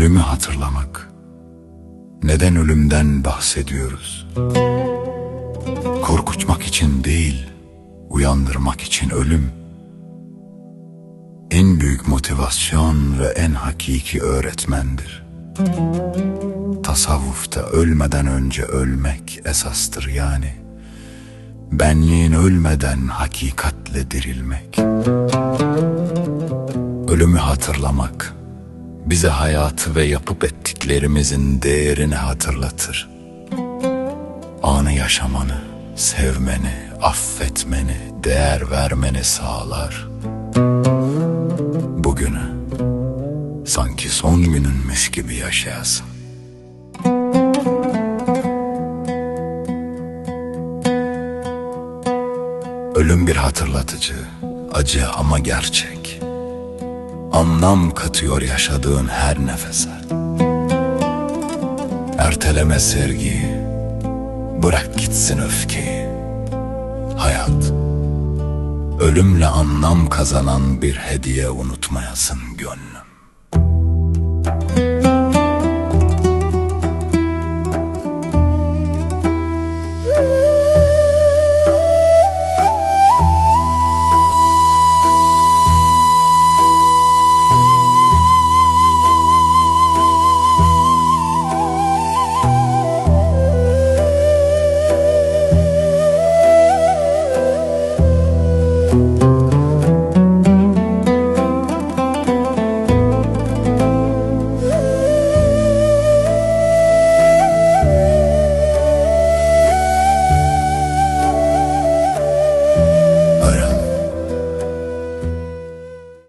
Ölümü hatırlamak. Neden ölümden bahsediyoruz? Korkutmak için değil, uyandırmak için ölüm. En büyük motivasyon ve en hakiki öğretmendir. Tasavvufta ölmeden önce ölmek esastır yani. Benliğin ölmeden hakikatle dirilmek. Ölümü hatırlamak bize hayatı ve yapıp ettiklerimizin değerini hatırlatır. Anı yaşamanı, sevmeni, affetmeni, değer vermeni sağlar. Bugünü sanki son gününmüş gibi yaşayasın. Ölüm bir hatırlatıcı, acı ama gerçek. Anlam katıyor yaşadığın her nefese. Erteleme sevgiyi, bırak gitsin öfkeyi. Hayat, ölümle anlam kazanan bir hediye unutmayasın gönlüm.